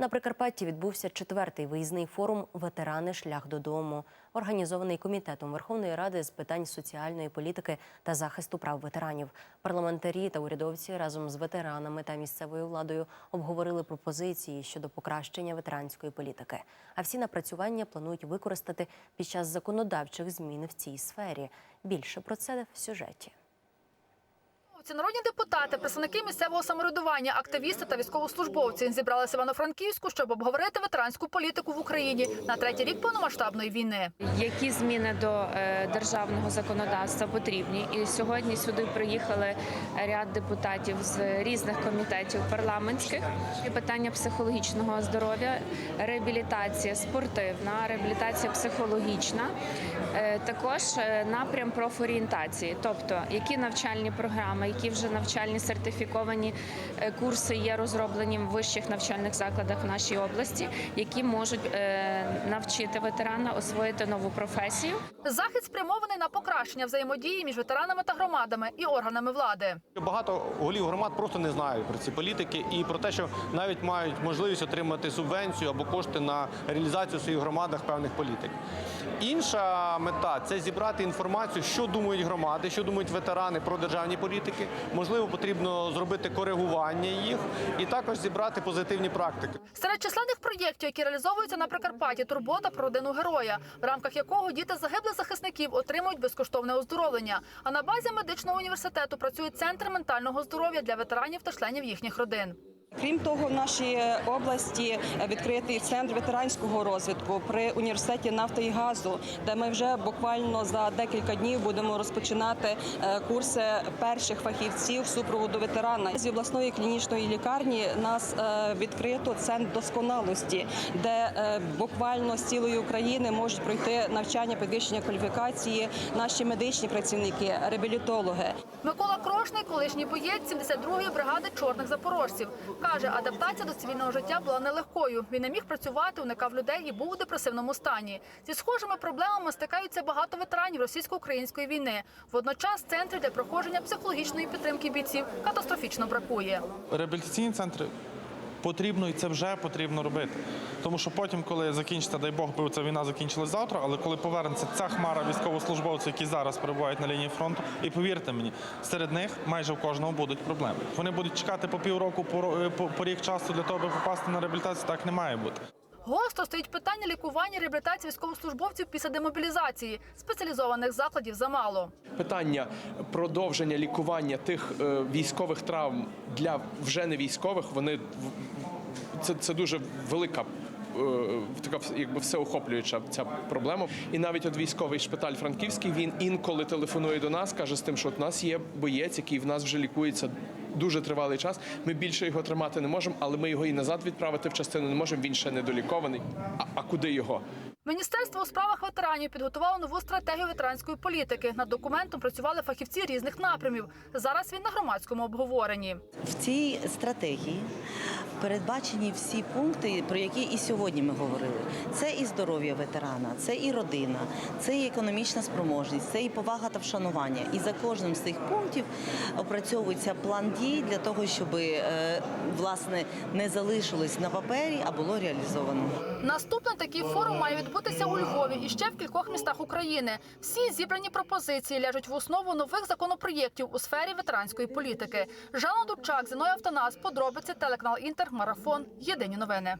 На Прикарпатті відбувся четвертий виїзний форум Ветерани шлях додому, організований комітетом Верховної Ради з питань соціальної політики та захисту прав ветеранів. Парламентарі та урядовці разом з ветеранами та місцевою владою обговорили пропозиції щодо покращення ветеранської політики. А всі напрацювання планують використати під час законодавчих змін в цій сфері. Більше про це в сюжеті. Ці народні депутати, представники місцевого самоврядування, активісти та військовослужбовці зібралися в Івано-Франківську, щоб обговорити ветеранську політику в Україні на третій рік повномасштабної війни. Які зміни до е, державного законодавства потрібні? І сьогодні сюди приїхали ряд депутатів з різних комітетів парламентських. Питання психологічного здоров'я, реабілітація спортивна, реабілітація психологічна, Е, також е, напрям профорієнтації, тобто які навчальні програми, які вже навчальні сертифіковані е, курси є розроблені в вищих навчальних закладах в нашій області, які можуть е, навчити ветерана освоїти нову професію. Захід спрямований на покращення взаємодії між ветеранами та громадами і органами влади. Багато голів громад просто не знають про ці політики і про те, що навіть мають можливість отримати субвенцію або кошти на реалізацію в своїх громадах певних політик. Інша мета це зібрати інформацію, що думають громади, що думають ветерани про державні політики. Можливо, потрібно зробити коригування їх і також зібрати позитивні практики. Серед численних проєктів, які реалізовуються на Прикарпатті, турбота про родину героя, в рамках якого діти загиблих захисників отримують безкоштовне оздоровлення. А на базі медичного університету працює центр ментального здоров'я для ветеранів та членів їхніх родин. Крім того, в нашій області відкритий центр ветеранського розвитку при університеті нафти і газу, де ми вже буквально за декілька днів будемо розпочинати е, курси перших фахівців супроводу ветерана. З обласної клінічної лікарні нас е, відкрито центр досконалості, де е, буквально з цілої України можуть пройти навчання підвищення кваліфікації наші медичні працівники, реабілітологи. Микола Крошний, колишній боєць 72-ї бригади чорних запорожців, каже, адаптація до цивільного життя була нелегкою. Він не міг працювати, уникав людей і був у депресивному стані. Зі схожими проблемами стикаються багато ветеранів російсько-української війни. Водночас центрів для проходження психологічної підтримки бійців катастрофічно бракує. реабілітаційні центри потрібно і це вже потрібно робити. Тому що потім, коли закінчиться, дай Бог, би ця війна закінчилась завтра, але коли повернеться ця хмара військовослужбовців, які зараз перебувають на лінії фронту, і повірте мені, серед них майже у кожного будуть проблеми. Вони будуть чекати по півроку, по, по рік часу для того, аби попасти на реабілітацію. Так не має бути. Гостро стоїть питання лікування реабілітації військовослужбовців після демобілізації. Спеціалізованих закладів замало. питання продовження лікування тих е, військових травм для вже не військових, вони це, це дуже велика. е, Така якби всеохоплююча ця проблема, і навіть от військовий шпиталь Франківський він інколи телефонує до нас, каже з тим, що от у нас є боєць, який в нас вже лікується дуже тривалий час. Ми більше його тримати не можемо, але ми його і назад відправити в частину не можемо. Він ще не долікований. А, а куди його? Міністерство у справах ветеранів підготувало нову стратегію ветеранської політики. Над документом працювали фахівці різних напрямів. Зараз він на громадському обговоренні. В цій стратегії передбачені всі пункти, про які і сьогодні ми говорили. Це і здоров'я ветерана, це і родина, це і економічна спроможність, це і повага та вшанування. І за кожним з цих пунктів опрацьовується план дій для того, щоб е, власне не залишилось на папері, а було реалізовано. Наступний такий форум має відбутися у Львові і ще в кількох містах України. Всі зібрані пропозиції ляжуть в основу нових законопроєктів у сфері ветеранської політики. Жанна Дубчак, Зіною Автонас, подробиці телеканал Інтер, марафон. Єдині новини.